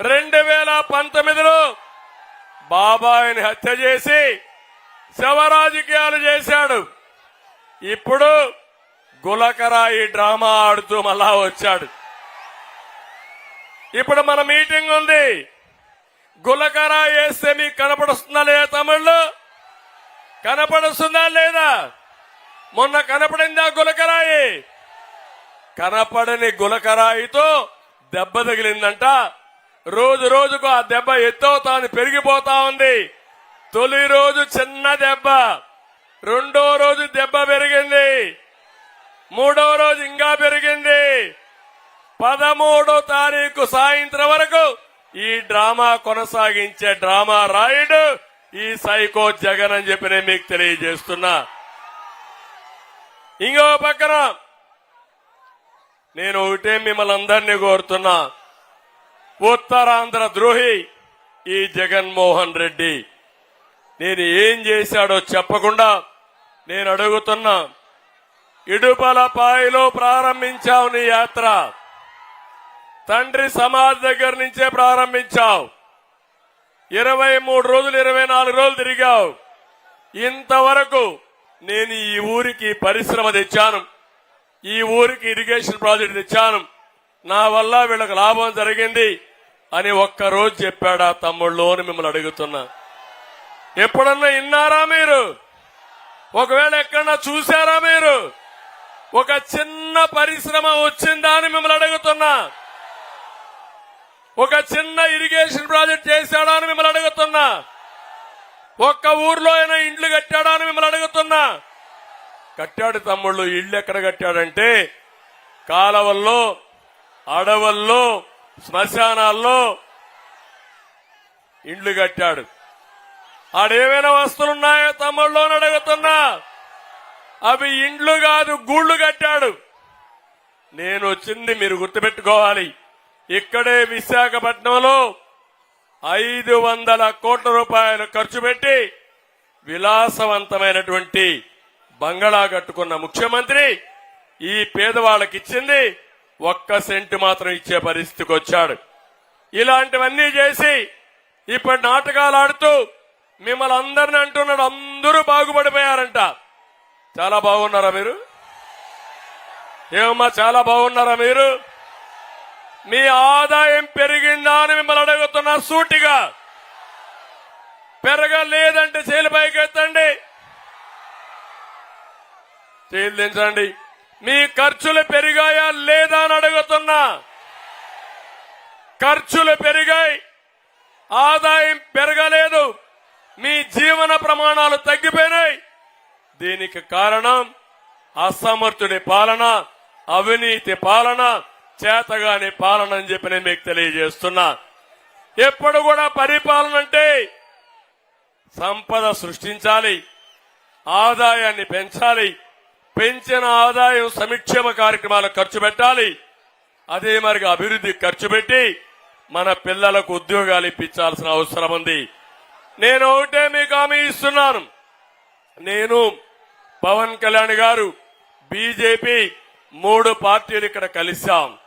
రెండు వేల పంతొమ్మిదిలో బాబాయిని హత్య చేసి శవరాజకీయాలు చేశాడు. ఇప్పుడు గులకరాయి డ్రామా ఆడుతూ మళ్ళా వచ్చాడు. ఇప్పుడు మన మీటింగ్ ఉంది. గులకరాయి వేస్తే మీకు కనపడుస్తుందా లేదా తమిళ్ళు కనపడుస్తుందా లేదా? మొన్న కనపడిందా గులకరాయి? కనపడని గులకరాయితో దెబ్బ తగిలిందంట రోజు రోజుకు ఆ దెబ్బ ఎత్తవుతాంది పెరిగిపోతా ఉంది. తొలి రోజు చిన్న దెబ్బ రెండో రోజు దెబ్బ పెరిగింది మూడో రోజు ఇంకా పెరిగింది. పదమూడో తారీఖు సాయంత్రం వరకు ఈ డ్రామా కొనసాగించే డ్రామా రాయుడు ఈ సైకో జగన్ అని చెప్పి నేను మీకు తెలియజేస్తున్నా. ఇంకో పక్కన నేను ఒకటే మిమ్మల్ని అందరినీ కోరుతున్నా. ఉత్తరాంధ్ర ద్రోహి ఈ జగన్మోహన్ రెడ్డి. నేను ఏం చేశాడో చెప్పకుండా నేను అడుగుతున్నా ఇడుపలపాయిలో ప్రారంభించావు నీ యాత్ర. తండ్రి సమాజ్ దగ్గర నుంచే ప్రారంభించావు. ఇరవై మూడు రోజులు ఇరవై నాలుగు రోజులు తిరిగావు. ఇంతవరకు నేను ఈ ఊరికి పరిశ్రమ తెచ్చాను. ఈ ఊరికి ఇరిగేషన్ ప్రాజెక్ట్ తెచ్చాను. నా వల్ల వీళ్ళకి లాభం జరిగింది. అని ఒక్క రోజు చెప్పాడా తమ్ముళ్ళు అని మిమ్మల్ని అడుగుతున్నా. ఎప్పుడన్నా విన్నారా మీరు? ఒకవేళ ఎక్కడన్నా చూసారా మీరు? ఒక చిన్న పరిశ్రమ వచ్చిందా అని మిమ్మల్ని అడుగుతున్నా. ఒక చిన్న ఇరిగేషన్ ప్రాజెక్ట్ చేశాడా అని మిమ్మల్ని అడుగుతున్నా. ఒక్క ఊర్లో అయినా ఇండ్లు కట్టాడా అని మిమ్మల్ని అడుగుతున్నా. కట్టాడు తమ్ముళ్ళు ఇల్లు ఎక్కడ కట్టాడంటే కాలవల్లో అడవుల్లో శ్మశానాల్లో ఇండ్లు కట్టాడు. ఆడేమైనా వస్తువులున్నాయో తమ్ముళ్ళు అడుగుతున్నా. అవి ఇండ్లు కాదు గూళ్ళు కట్టాడు. నేను వచ్చింది మీరు గుర్తుపెట్టుకోవాలి. ఇక్కడే విశాఖపట్నంలో ఐదు వందల కోట్ల రూపాయలు ఖర్చు పెట్టి విలాసవంతమైనటువంటి బంగళా కట్టుకున్న ముఖ్యమంత్రి ఈ పేదవాళ్ళకిచ్చింది. ఒక్క సెంటు మాత్రం ఇచ్చే పరిస్థితికి వచ్చాడు. ఇలాంటివన్నీ చేసి ఇప్పుడు నాటకాలు ఆడుతూ మిమ్మల్ని అందరిని అంటున్నాడు. అందరూ బాగుపడిపోయారంట. చాలా బాగున్నారా మీరు? ఏమమ్మా చాలా బాగున్నారా మీరు? మీ ఆదాయం పెరిగిందా అని మిమ్మల్ని అడుగుతున్నా సూటిగా. పెరగలేదంటే చేలు పైకి ఎత్తండి చేలు దించండి. మీ ఖర్చులు పెరిగాయా లేదా అని అడుగుతున్నా. ఖర్చులు పెరిగాయి. ఆదాయం పెరగలేదు. మీ జీవన ప్రమాణాలు తగ్గిపోయినాయి. దీనికి కారణం అసమర్థుడి పాలన అవినీతి పాలన చేతగాని పాలన అని చెప్పి నేను మీకు తెలియజేస్తున్నా. ఎప్పుడు కూడా పరిపాలన అంటే సంపద సృష్టించాలి ఆదాయాన్ని పెంచాలి పెంచిన ఆదాయం సంక్షేమ కార్యక్రమాలకు ఖర్చు పెట్టాలి. అదే మరి అభివృద్ధి ఖర్చు పెట్టి మన పిల్లలకు ఉద్యోగాలు ఇప్పించాల్సిన అవసరం ఉంది. నేను ఒకటే మీకు హామీ ఇస్తున్నాను. నేను పవన్ కళ్యాణ్ గారు బీజేపీ మూడు పార్టీలు ఇక్కడ కలిశాం.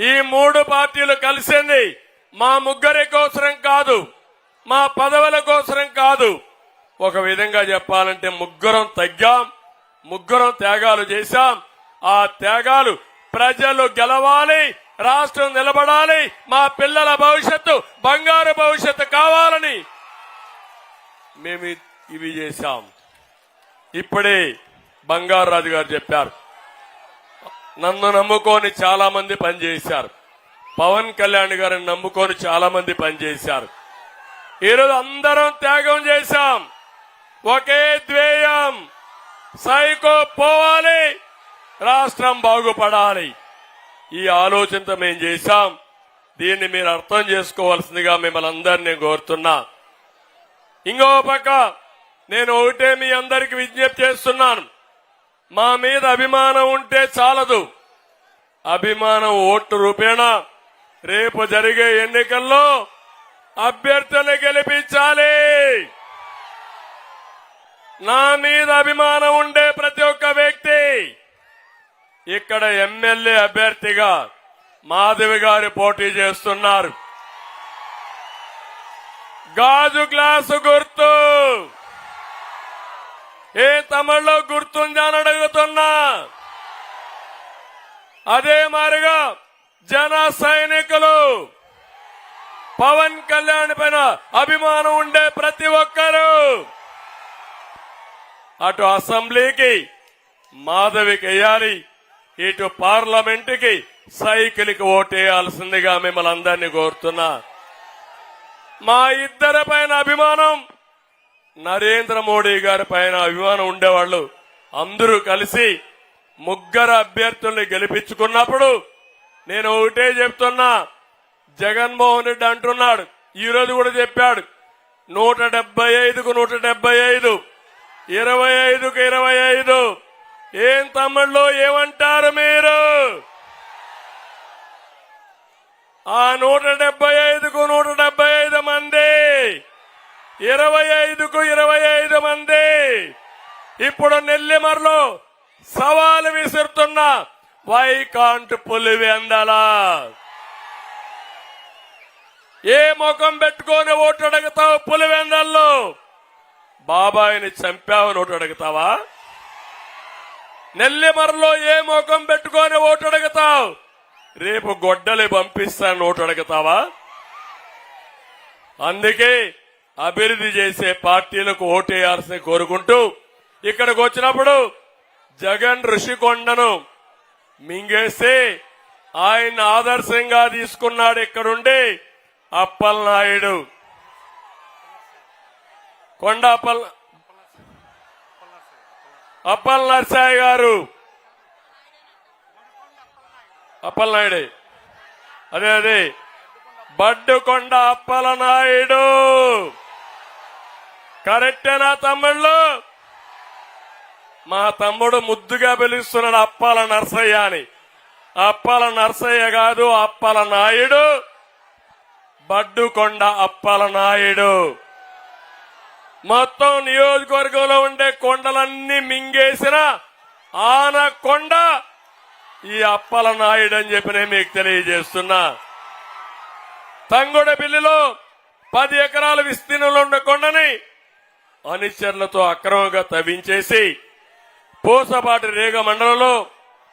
ఈ మూడు పార్టీలు కలిసింది మా ముగ్గురి కోసరం కాదు మా పదవుల కోసరం కాదు. ఒక విధంగా చెప్పాలంటే ముగ్గురం తగ్గాం. ముగ్గురం త్యాగాలు చేశాం. ఆ త్యాగాలు ప్రజలు గెలవాలి రాష్ట్రం నిలబడాలి మా పిల్లల భవిష్యత్తు బంగారు భవిష్యత్తు కావాలని మేము ఇవి చేశాం. ఇప్పుడే బంగారు రాజు గారు చెప్పారు. నన్ను నమ్ముకొని చాలా మంది పనిచేశారు. పవన్ కళ్యాణ్ గారిని నమ్ముకొని చాలా మంది పనిచేశారు. ఈరోజు అందరం త్యాగం చేశాం. ఒకే ద్వేయం. సైకో పోవాలి. రాష్ట్రం బాగుపడాలి. ఈ ఆలోచనతో మేము చేశాం. దీన్ని మీరు అర్థం చేసుకోవాల్సిందిగా మిమ్మల్ని అందరినీ కోరుతున్నా. ఇంకో పక్క నేను ఒకటే మీ అందరికి విజ్ఞప్తి చేస్తున్నాను. మా మీద అభిమానం ఉంటే చాలదు. అభిమానం ఓటు రూపేణా రేపు జరిగే ఎన్నికల్లో అభ్యర్థులు గెలిపించాలి. నా మీద అభిమానం ఉండే ప్రతి ఒక్క వ్యక్తి ఇక్కడ ఎమ్మెల్యే అభ్యర్థిగా మాధవి గారు పోటీ చేస్తున్నారు. గాజు గ్లాసు గుర్తు. ఏ తమిళలో గుర్తుందా అని అడుగుతున్నా. అదే మారిగా జన సైనికులు పవన్ కళ్యాణ్ పైన అభిమానం ఉండే ప్రతి ఒక్కరూ అటు అసెంబ్లీకి మాధవికి వేయాలి ఇటు పార్లమెంటుకి సైకిల్కి ఓటేయాల్సిందిగా మిమ్మల్ని అందరినీ కోరుతున్నా. మా ఇద్దరి పైన అభిమానం నరేంద్ర మోడీ గారి పైన అభిమానం ఉండేవాళ్ళు అందరూ కలిసి ముగ్గురు అభ్యర్థుల్ని గెలిపించుకున్నప్పుడు నేను ఒకటే చెప్తున్నా జగన్మోహన్ రెడ్డి అంటున్నాడు ఈరోజు కూడా చెప్పాడు నూట డెబ్బై ఐదుకు నూట డెబ్బై ఐదు. ఇరవై ఐదుకు ఇరవై ఐదు. ఏం తమ్ముళ్ళు ఏమంటారు మీరు? ఆ నూట డెబ్బై ఐదుకు నూట డెబ్బై ఐదు మంది. ఇరవై ఐదుకు ఇరవై ఐదు మంది. ఇప్పుడు నెల్లిమర్లో సవాలు విసురుతున్న వైకాంట్ పులివెందలా ఏ ముఖం పెట్టుకొని ఓటు అడుగుతావు పులివె బాబాయిని చంపావని ఓటు అడుగుతావా? నెల్లిమరలో ఏ ముఖం పెట్టుకొని ఓటు అడుగుతావు? రేపు గొడ్డలి పంపిస్తాను ఓటు అడుగుతావా? అందుకే అభివృద్ధి చేసే పార్టీలకు ఓటేయాల్సి కోరుకుంటూ ఇక్కడికి వచ్చినప్పుడు జగన్ ఋషికొండను మింగేస్తే ఆయన ఆదర్శంగా తీసుకున్నాడు ఇక్కడుండి అప్పలనాయుడు. కొండ అప్పల్ నర్సాయి గారు. అప్పలనాయుడు అదే అదే. బడ్డుకొండ అప్పలనాయుడు కరెక్టేనా తమ్ముళ్ళు? మా తమ్ముడు ముద్దుగా పిలుస్తున్నాడు అప్పాల నర్సయ్య అని. అప్పాల నర్సయ్య కాదు అప్పల నాయుడు. బడ్డుకొండ అప్పలనాయుడు నాయుడు. మొత్తం నియోజకవర్గంలో ఉండే కొండలన్నీ మింగేసిన ఆనకొండ ఈ అప్పల నాయుడు అని చెప్పి నేను మీకు తెలియజేస్తున్నా. తంగుడపిల్లిలో పది ఎకరాల విస్తీర్ణంలో ఉన్న కొండని అనుచరులతో అక్రమంగా తవ్వించేసి పూసపాటి రేగ మండలంలో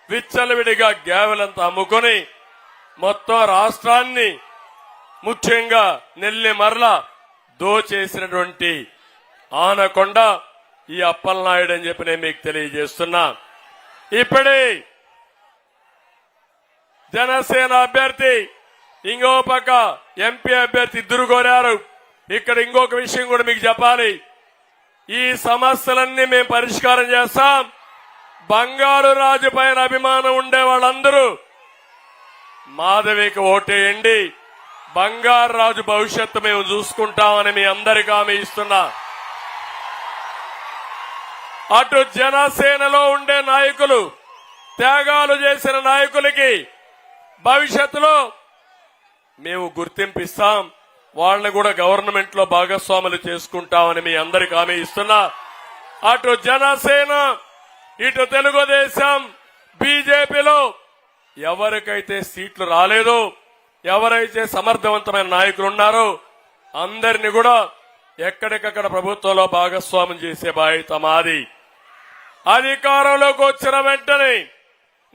విచ్చలవిడిగా గ్యావెలంతా అమ్ముకొని మొత్తం రాష్ట్రాన్ని ముఖ్యంగా నెల్లి మరల దోచేసినటువంటి ఆనకొండ ఈ అప్పలనాయుడు అని చెప్పి నేను మీకు తెలియజేస్తున్నా. ఇప్పుడే జనసేన అభ్యర్థి ఇంకో పక్క ఎంపీ అభ్యర్థి ఇద్దరు కోరారు. ఇక్కడ ఇంకొక విషయం కూడా మీకు చెప్పాలి. ఈ సమస్యలన్నీ మేము పరిష్కారం చేస్తాం. బంగారు రాజు పైన అభిమానం ఉండే వాళ్ళందరూ మాధవికి ఓటేయండి. బంగారు రాజు భవిష్యత్తు మేము చూసుకుంటామని మీ అందరికీ ఆమె ఇస్తున్నా. అటు జనసేనలో ఉండే నాయకులు త్యాగాలు చేసిన నాయకులకి భవిష్యత్తులో మేము గుర్తింపిస్తాం. వాళ్ళని కూడా గవర్నమెంట్లో భాగస్వాములు చేసుకుంటామని మీ అందరికి హామీ ఇస్తున్నా. అటు జనసేన ఇటు తెలుగుదేశం బీజేపీలో ఎవరికైతే సీట్లు రాలేదో ఎవరైతే సమర్థవంతమైన నాయకులు ఉన్నారో అందరిని కూడా ఎక్కడికక్కడ ప్రభుత్వంలో భాగస్వామ్యం చేసే బాధ్యత మాది. అధికారంలోకి వచ్చిన వెంటనే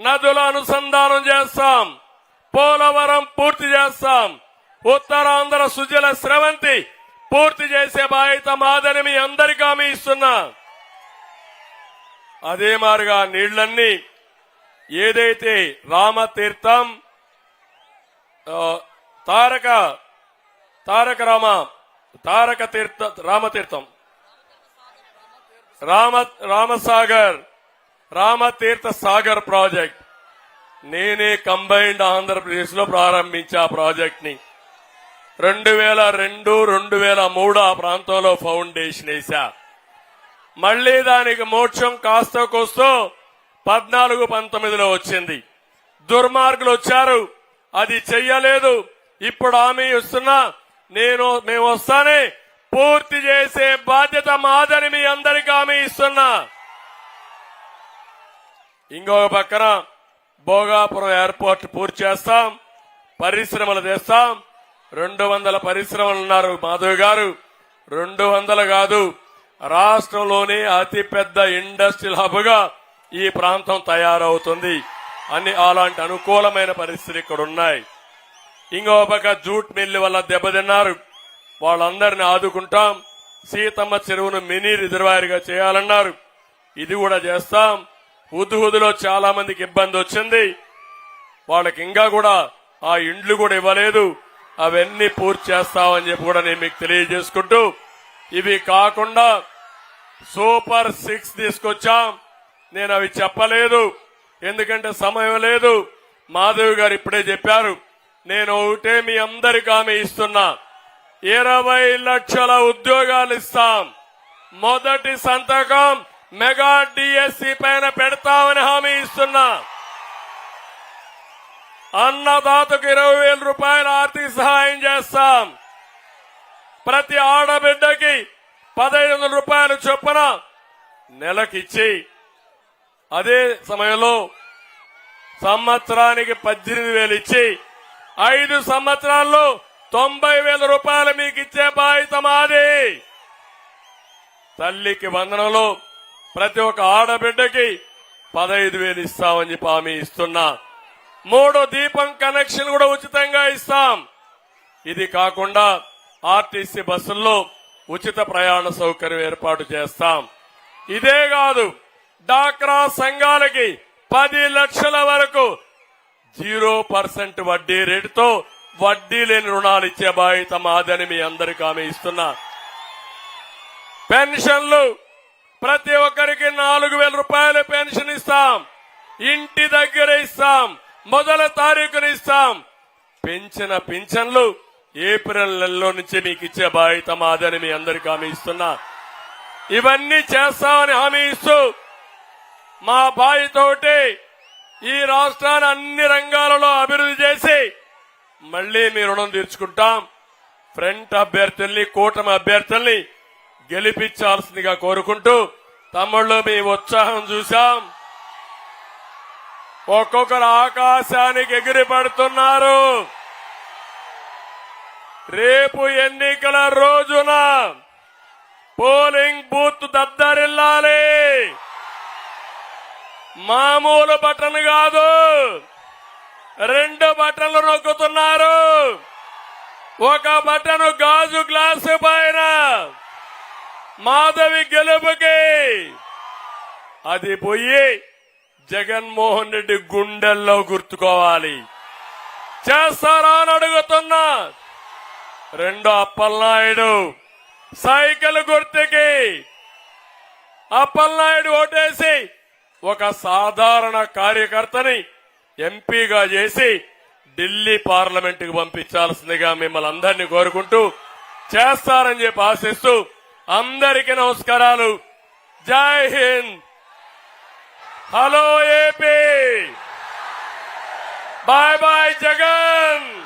నదుల అనుసంధానం చేస్తాం. పోలవరం పూర్తి చేస్తాం. ఉత్తరాంధ్ర సుజల స్రవంతి పూర్తి చేసే బాధ్యత మాదని మీ అందరికీ హామీ ఇస్తున్నా. అదే మారుగా నీళ్ళన్నీ ఏదైతే రామతీర్థం తారక తారక రామ తారక తీర్థ రామతీర్థం. రామ రామసాగర్ రామతీర్థ సాగర్ ప్రాజెక్ట్. నేనే కంబైన్డ్ ఆంధ్రప్రదేశ్లో ప్రారంభించా ఆ ప్రాజెక్ట్ని రెండు వేల రెండు రెండు వేల మూడు ఆ ప్రాంతంలో ఫౌండేషన్ వేశా. మళ్ళీ దానికి మోక్షం కాస్త కోస్తో పద్నాలుగు పంతొమ్మిదిలో వచ్చింది. దుర్మార్గులు వచ్చారు. అది చెయ్యలేదు. ఇప్పుడు హామీ ఇస్తున్నా. నేను మేము వస్తానే పూర్తి చేసే బాధ్యత మాదని మీ అందరికీ హామీ ఇస్తున్నా. ఇంకొక పక్కన భోగాపురం ఎయిర్పోర్ట్ పూర్తి చేస్తాం పరిశ్రమలు తెస్తాం. రెండు వందల పరిశ్రమలు ఉన్నారు మాధవ్ గారు. రెండు వందలు కాదు రాష్ట్రంలోనే అతిపెద్ద ఇండస్ట్రియల్ హబ్గా ఈ ప్రాంతం తయారవుతుంది. అని అలాంటి అనుకూలమైన పరిస్థితులు ఇక్కడ ఉన్నాయి ఇంకో పక్క జూట్ మిల్లు వల్ల దెబ్బతిన్నారు వాళ్ళందరిని ఆదుకుంటాం. సీతమ్మ చెరువును మినీ రిజర్వాయర్గా చేయాలన్నారు. ఇది కూడా చేస్తాం. హుదుహుదులో చాలా మందికి ఇబ్బంది వచ్చింది. వాళ్ళకి ఇంకా కూడా ఆ ఇండ్లు కూడా ఇవ్వలేదు. అవన్నీ పూర్తి చేస్తామని చెప్పి కూడా నేను మీకు తెలియజేసుకుంటూ ఇవి కాకుండా సూపర్ సిక్స్ తీసుకొచ్చాం. నేను అవి చెప్పలేదు. ఎందుకంటే సమయం లేదు. మాధవి గారు ఇప్పుడే చెప్పారు. నేను ఒకటే మీ అందరికి ఆమె ఇస్తున్నా. ఇరవై లక్షల ఉద్యోగాలు ఇస్తాం. మొదటి సంతకం మెగా డిఎస్సి పైన పెడతామని హామీ ఇస్తున్నా. అన్నదాతకు ఇరవై వేల రూపాయల ఆర్థిక సహాయం చేస్తాం. ప్రతి ఆడబిడ్డకి పదహైదు వందల రూపాయలు చొప్పున నెలకిచ్చి అదే సమయంలో సంవత్సరానికి పద్దెనిమిది వేలు ఇచ్చి ఐదు సంవత్సరాల్లో తొంభై వేల రూపాయలు మీకు ఇచ్చే బాధ్యత మాది. తల్లికి వందనంలో ప్రతి ఒక్క ఆడబిడ్డకి పదహైదు వేలు ఇస్తామని చెప్పి హామీ ఇస్తున్నా. మూడు దీపం కనెక్షన్ కూడా ఉచితంగా ఇస్తాం. ఇది కాకుండా ఆర్టీసీ బస్సుల్లో ఉచిత ప్రయాణ సౌకర్యం ఏర్పాటు చేస్తాం. ఇదే కాదు డాక్రా సంఘాలకి పది లక్షల వరకు జీరో పర్సెంట్ వడ్డీ రేటుతో వడ్డీ లేని రుణాలు ఇచ్చే బాధ్యత మాదని మీ అందరికీ ఆమె ఇస్తున్నా. పెన్షన్లు ప్రతి ఒక్కరికి నాలుగు వేల రూపాయలు పెన్షన్ ఇస్తాం. ఇంటి దగ్గర ఇస్తాం. మొదల తారీఖున ఇస్తాం. పెంచిన పింఛన్లు ఏప్రిల్ నెలలో నుంచి మీకు ఇచ్చే బాధ్యత మాదని మీ అందరికీ హామీ ఇస్తున్నా. ఇవన్నీ చేస్తామని హామీ ఇస్తూ మా బాధ్యత ఒకటి ఈ రాష్ట్రాన్ని అన్ని రంగాలలో అభివృద్ధి చేసి మళ్ళీ మీ రుణం తీర్చుకుంటాం. ఫ్రంట్ అభ్యర్థుల్ని కూటమి అభ్యర్థుల్ని గెలిపించాల్సిందిగా కోరుకుంటూ తమ్ముళ్ళు మీ ఉత్సాహం చూశాం. ఒక్కొక్కరు ఆకాశానికి ఎగిరి పడుతున్నారు. రేపు ఎన్నికల రోజున పోలింగ్ బూత్ దద్దరిల్లాలి. మామూలు బటన్ కాదు. రెండు బటన్లు నొక్కుతున్నారు. ఒక బటన్ గాజు గ్లాసు పైన మాధవి గెలుపుకి. అది పోయి జగన్మోహన్ రెడ్డి గుండెల్లో గుర్తుకోవాలి. చేస్తారా అని అడుగుతున్నా. రెండో అప్పలనాయుడు సైకిల్ గుర్తుకి. అప్పలనాయుడు ఓటేసి ఒక సాధారణ కార్యకర్తని ఎంపీగా చేసి ఢిల్లీ పార్లమెంట్కు పంపించాల్సిందిగా మిమ్మల్ని అందరినీ కోరుకుంటూ చేస్తారని చెప్పి ఆశిస్తూ అందరికీ నమస్కారాలు. జై Hind. Hello AP. Bye bye Jagan.